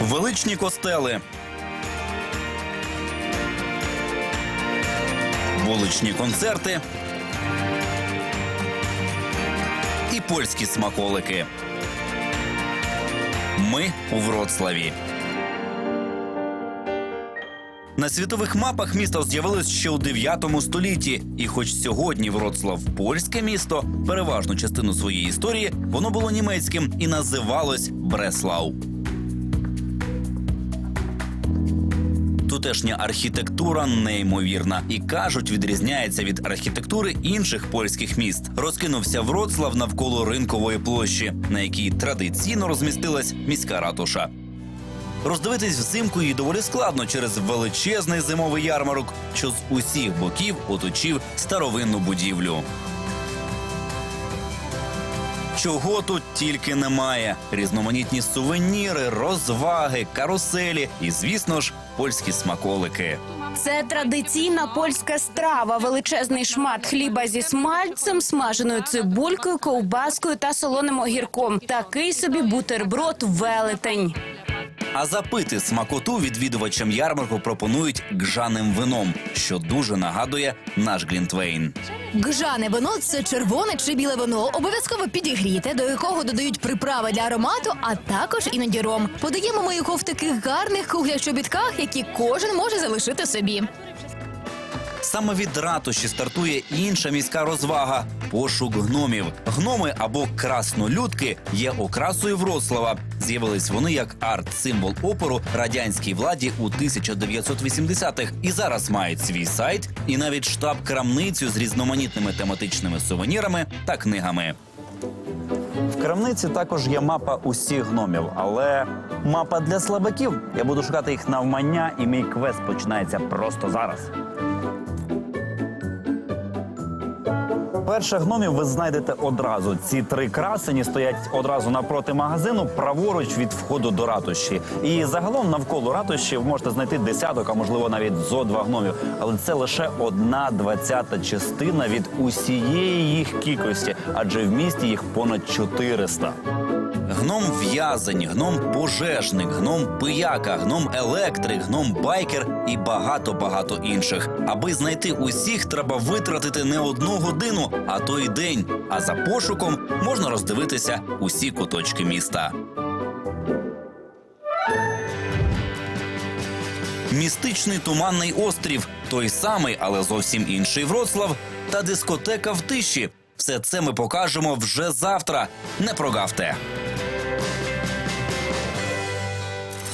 Величні костели. Вуличні концерти. І польські смаколики. Ми у Вроцлаві. На світових мапах місто з'явилось ще у 9 столітті, і хоч сьогодні Вроцлав польське місто, переважну частину своєї історії воно було німецьким і називалось Бреслау. Тутешня архітектура неймовірна і кажуть, відрізняється від архітектури інших польських міст. Розкинувся Вроцлав навколо ринкової площі, на якій традиційно розмістилась міська ратуша. Роздивитись взимку її доволі складно через величезний зимовий ярмарок, що з усіх боків оточив старовинну будівлю. Чого тут тільки немає: різноманітні сувеніри, розваги, каруселі і, звісно ж, польські смаколики. Це традиційна польська страва, величезний шмат хліба зі смальцем, смаженою цибулькою, ковбаскою та солоним огірком. Такий собі бутерброд велетень. А запити смакоту відвідувачам ярмарку пропонують гжаним вином, що дуже нагадує наш Глінтвейн. Гжане вино це червоне чи біле вино, обов'язково підігріте, до якого додають приправи для аромату, а також іноді ром. Подаємо ми його в таких гарних круглях чобітках, які кожен може залишити собі. Саме від ратуші стартує інша міська розвага пошук гномів. Гноми або краснолюдки є окрасою Вроцлава. З'явились вони як арт-символ опору радянській владі у 1980-х і зараз мають свій сайт і навіть штаб-крамницю з різноманітними тематичними сувенірами та книгами. В крамниці також є мапа усіх гномів, але мапа для слабаків. Я буду шукати їх навмання, і мій квест починається просто зараз. Перших гномів ви знайдете одразу. Ці три красені стоять одразу напроти магазину, праворуч від входу до ратуші. І загалом навколо ратуші ви можете знайти десяток, а можливо навіть зо два гномів. Але це лише одна двадцята частина від усієї їх кількості, адже в місті їх понад 400. Гном в'язень, гном пожежник, гном пияка, гном електрик, гном байкер і багато багато інших. Аби знайти усіх, треба витратити не одну годину, а то й день. А за пошуком можна роздивитися усі куточки міста. Містичний туманний острів, той самий, але зовсім інший Вроцлав, та дискотека в тиші. Все це ми покажемо вже завтра. Не прогавте.